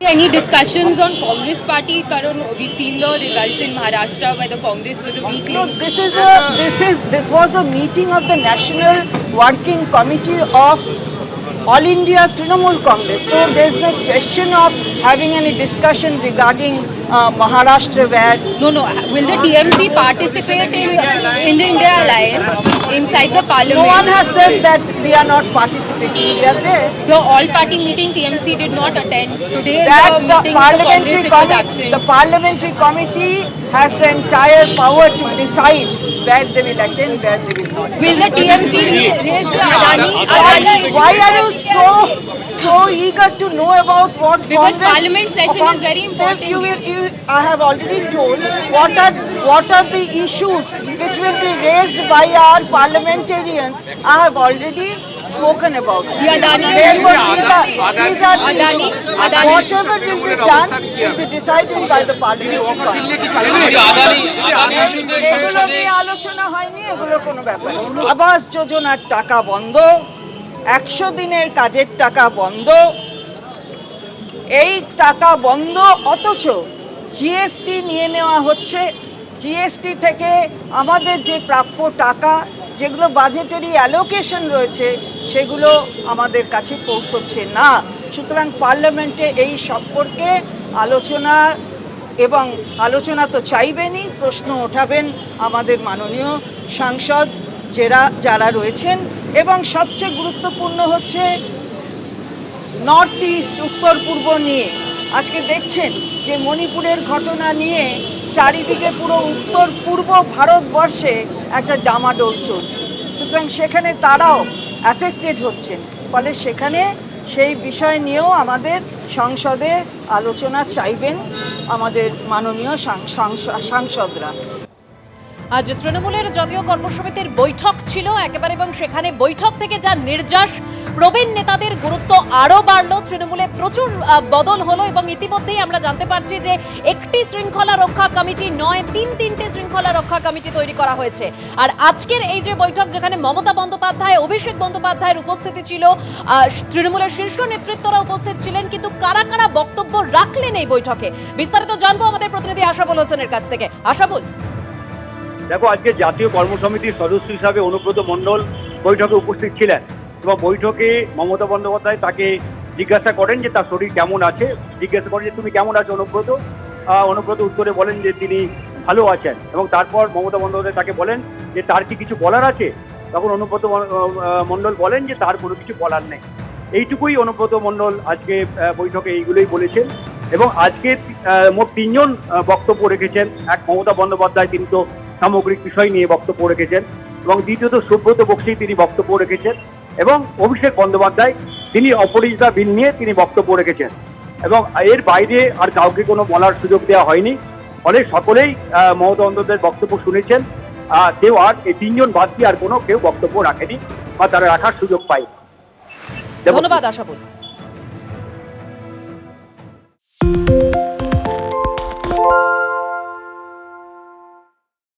Any discussions on Congress party? Karan, we've seen the results in Maharashtra where the Congress was a weak No, this is a this is this was a meeting of the National Working Committee of All India Trinamool Congress. So there is no question of having any discussion regarding uh, Maharashtra where No, no. Will the TMC participate in, in the India Alliance inside the parliament? no one has said that we are not participating. We are there. The all-party meeting TMC did not attend. Today That the the meeting the parliamentary Congress it committee, the parliamentary committee has the entire power to decide where they will attend, where they will not. Will the TMC raise the Adani, Adani Why, why are you so so eager to know about what Because Congress- parliament session is very important. You will, you, I have already told what are what are the issues which will be raised by our parliamentarians. I have already spoken about. The Adani Therefore, these are, these are the Adani- Adani- Whatever will be done will be decided by the parliamentary এগুলো নিয়ে আলোচনা হয়নি এগুলো কোনো ব্যাপার আবাস যোজনার টাকা বন্ধ একশো দিনের কাজের টাকা বন্ধ। এই টাকা বন্ধ অথচ জিএসটি নিয়ে নেওয়া হচ্ছে। জিএসটি থেকে আমাদের যে প্রাপ্য টাকা, যেগুলো বাজেটারি অ্যালোকেশন রয়েছে, সেগুলো আমাদের কাছে পৌঁছচ্ছে না। সুতরাং পার্লামেন্টে এই সম্পর্কে আলোচনা এবং আলোচনা তো চাইবেনই, প্রশ্ন ওঠাবেন আমাদের মাননীয় সাংসদ যারা যারা রয়েছেন এবং সবচেয়ে গুরুত্বপূর্ণ হচ্ছে নর্থ ইস্ট উত্তর পূর্ব নিয়ে। আজকে দেখছেন যে মণিপুরের ঘটনা নিয়ে চারিদিকে পুরো উত্তর পূর্ব ভারতবর্ষে একটা ডামাডোল চলছে। সুতরাং সেখানে তারাও অ্যাফেক্টেড হচ্ছেন। ফলে সেখানে সেই বিষয় নিয়েও আমাদের সংসদে আলোচনা চাইবেন আমাদের মাননীয় সাংসদরা। আজ তৃণমূলের জাতীয় কর্মসমিতির বৈঠক ছিল একেবারে এবং সেখানে বৈঠক থেকে যা নির্যাস, প্রবীণ নেতাদের গুরুত্ব আরও বাড়ল। তৃণমূলে প্রচুর বদল হলো এবং ইতিমধ্যেই আমরা জানতে পারছি যে একটি শৃঙ্খলা রক্ষা কমিটি নয়, তিন তিনটে শৃঙ্খলা রক্ষা কমিটি তৈরি করা হয়েছে। আর আজকের এই যে বৈঠক যেখানে মমতা বন্দ্যোপাধ্যায়, অভিষেক বন্দ্যোপাধ্যায়ের উপস্থিতি ছিল তৃণমূলের শীর্ষ নেতৃত্বরা উপস্থিত ছিলেন, কিন্তু কারা কারা বক্তব্য রাখলেন এই বৈঠকে? বিস্তারিত জানব আমাদের প্রতিনিধি আশাবুল হোসেনের কাছ থেকে। আশাবুল। দেখো, আজকে জাতীয় কর্মসমিতির সদস্য হিসাবে অনুব্রত মণ্ডল বৈঠকে উপস্থিত ছিলেন এবং বৈঠকে মমতা বন্দ্যোপাধ্যায় তাকে জিজ্ঞাসা করেন যে তার শরীর কেমন আছে। জিজ্ঞাসা করেন যে, তুমি কেমন আছো অনুব্রত? অনুব্রত উত্তরে বলেন যে, তিনি ভালো আছেন। এবং তারপর মমতা বন্দ্যোপাধ্যায় তাকে বলেন যে, তার কি কিছু বলার আছে? তখন অনুব্রত মণ্ডল বলেন যে, তার কোনো কিছু বলার নেই। এইটুকুই অনুব্রত মণ্ডল আজকে বৈঠকে এইগুলোই বলেছেন এবং আজকে মোট তিনজন বক্তব্য রেখেছেন। এক মমতা বন্দ্যোপাধ্যায়, তিনি তো সামগ্রিক বিষয় নিয়ে বক্তব্য রেখেছেন এবং দ্বিতীয়ত সুব্রত বক্সি তিনি বক্তব্য রেখেছেন এবং অভিষেক বন্দ্যোপাধ্যায় তিনি অপরিচিতা বিল নিয়ে তিনি বক্তব্য রেখেছেন। এবং এর বাইরে আর কাউকে কোনো বলার সুযোগ দেওয়া হয়নি। ফলে সকলেই মমতা বক্তব্য শুনেছেন। কেউ আর, এই তিনজন বাদ দিয়ে আর কোনো কেউ বক্তব্য রাখেনি বা তারা রাখার সুযোগ পায়নি। ধন্যবাদ আশাবুল